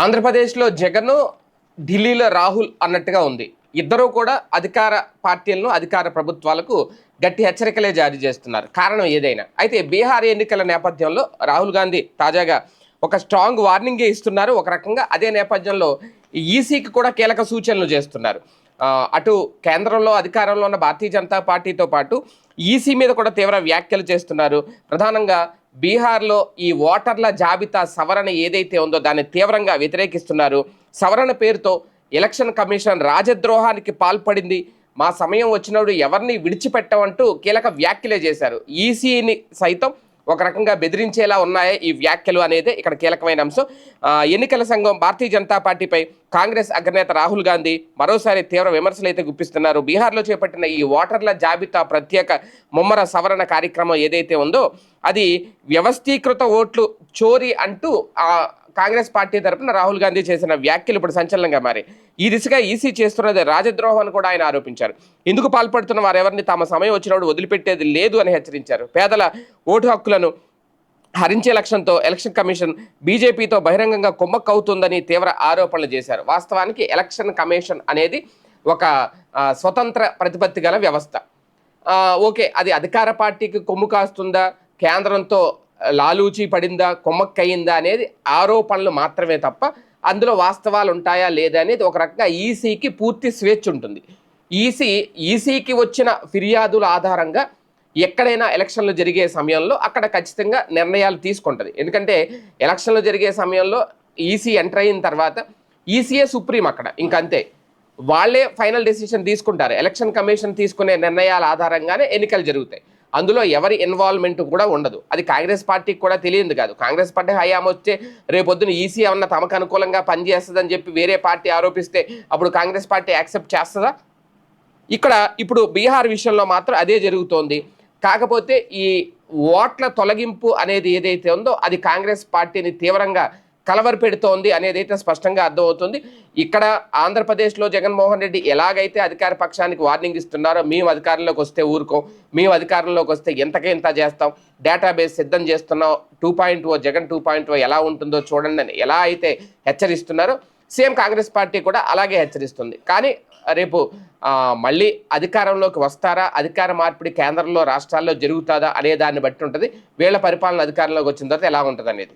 ఆంధ్రప్రదేశ్లో జగన్ ఢిల్లీలో రాహుల్ అన్నట్టుగా ఉంది. ఇద్దరూ కూడా అధికార పార్టీలను అధికార ప్రభుత్వాలకు గట్టి హెచ్చరికలే జారీ చేస్తున్నారు. కారణం ఏదైనా. అయితే బీహార్ ఎన్నికల నేపథ్యంలో రాహుల్ గాంధీ తాజాగా ఒక స్ట్రాంగ్ వార్నింగే ఇస్తున్నారు. ఒక రకంగా అదే నేపథ్యంలో ఈసీకి కూడా కీలక సూచనలు చేస్తున్నారు. అటు కేంద్రంలో అధికారంలో ఉన్న భారతీయ జనతా పార్టీతో పాటు ఈసీ మీద కూడా తీవ్ర వ్యాఖ్యలు చేస్తున్నారు. ప్రధానంగా బీహార్లో ఈ ఓటర్ల జాబితా సవరణ ఏదైతే ఉందో దాన్ని తీవ్రంగా వ్యతిరేకిస్తున్నారు. సవరణ పేరుతో ఎలక్షన్ కమిషన్ రాజద్రోహానికి పాల్పడింది. మా సమయం వచ్చినప్పుడు ఎవరిని విడిచిపెట్టమంటూ కీలక వ్యాఖ్యలే చేశారు. ఈసీని సైతం ఒక రకంగా బెదిరించేలా ఉన్నాయా ఈ వ్యాఖ్యలు అనేది ఇక్కడ కీలకమైన అంశం. ఎన్నికల సంఘం భారతీయ జనతా పార్టీపై కాంగ్రెస్ అగ్రనేత రాహుల్ గాంధీ మరోసారి తీవ్ర విమర్శలు అయితే గుప్పిస్తున్నారు. బీహార్లో చేపట్టిన ఈ ఓటర్ల జాబితా ప్రత్యేక ముమ్మర సవరణ కార్యక్రమం ఏదైతే ఉందో అది వ్యవస్థీకృత ఓట్లు చోరీ అంటూ కాంగ్రెస్ పార్టీ తరపున రాహుల్ గాంధీ చేసిన వ్యాఖ్యలు ఇప్పుడు సంచలనంగా మారి. ఈ దిశగా ఈసీ చేస్తున్నది రాజద్రోహం అని కూడా ఆయన ఆరోపించారు. ఇందుకు పాల్పడుతున్న వారెవరిని తమ సమయం వచ్చినప్పుడు వదిలిపెట్టేది లేదు అని హెచ్చరించారు. పేదల ఓటు హక్కులను హరించే లక్ష్యంతో ఎలక్షన్ కమిషన్ బీజేపీతో బహిరంగంగా కుమ్మక్కవుతుందని తీవ్ర ఆరోపణలు చేశారు. వాస్తవానికి ఎలక్షన్ కమిషన్ అనేది ఒక స్వతంత్ర ప్రతిపత్తి గల వ్యవస్థ. ఓకే అది అధికార పార్టీకి కొమ్ము కాస్తుందా? కేంద్రంతో లాలూచి పడిందా కొమ్మక్కయిందా అనేది ఆరోపణలు మాత్రమే తప్ప అందులో వాస్తవాలు ఉంటాయా లేదా అనేది ఒక రకంగా ఈసీకి పూర్తి స్వేచ్ఛ ఉంటుంది. ఈసీ ఈసీకి వచ్చిన ఫిర్యాదుల ఆధారంగా ఎక్కడైనా ఎలక్షన్లు జరిగే సమయంలో అక్కడ ఖచ్చితంగా నిర్ణయాలు తీసుకుంటుంది. ఎందుకంటే ఎలక్షన్లు జరిగే సమయంలో ఈసీ ఎంటర్ అయిన తర్వాత ఈసీఏ సుప్రీం అక్కడ. ఇంకంతే. వాళ్ళే ఫైనల్ డెసిషన్ తీసుకుంటారు. ఎలక్షన్ కమిషన్ తీసుకునే నిర్ణయాల ఆధారంగానే ఎన్నికలు జరుగుతాయి. అందులో ఎవరి ఇన్వాల్వ్మెంట్ కూడా ఉండదు. అది కాంగ్రెస్ పార్టీకి కూడా తెలియదు కాదు. కాంగ్రెస్ పార్టీ హయాం వచ్చే రేపొద్దున ఈసీ ఏమన్నా తమకు అనుకూలంగా పనిచేస్తుందని చెప్పి వేరే పార్టీ ఆరోపిస్తే అప్పుడు కాంగ్రెస్ పార్టీ యాక్సెప్ట్ చేస్తుందా? ఇక్కడ ఇప్పుడు బీహార్ విషయంలో మాత్రం అదే జరుగుతోంది. కాకపోతే ఈ ఓట్ల తొలగింపు అనేది ఏదైతే ఉందో అది కాంగ్రెస్ పార్టీని తీవ్రంగా కలవరపెడుతోంది అనేది అయితే స్పష్టంగా అర్థమవుతుంది. ఇక్కడ ఆంధ్రప్రదేశ్లో జగన్మోహన్ రెడ్డి ఎలాగైతే అధికార పక్షానికి వార్నింగ్ ఇస్తున్నారో మేము అధికారంలోకి వస్తే ఊరుకోం మేము అధికారంలోకి వస్తే ఎంతకే ఇంత చేస్తాం డేటాబేస్ సిద్ధం చేస్తున్నాం two point O Jagan two point O ఎలా ఉంటుందో చూడండి అని ఎలా అయితే హెచ్చరిస్తున్నారో సేమ్ కాంగ్రెస్ పార్టీ కూడా అలాగే హెచ్చరిస్తుంది. కానీ రేపు మళ్ళీ అధికారంలోకి వస్తారా అధికార మార్పిడి కేంద్రంలో రాష్ట్రాల్లో జరుగుతుందా అనే దాన్ని బట్టి ఉంటుంది. వీళ్ళ పరిపాలన అధికారంలోకి వచ్చిన తర్వాత ఎలా ఉంటుంది అనేది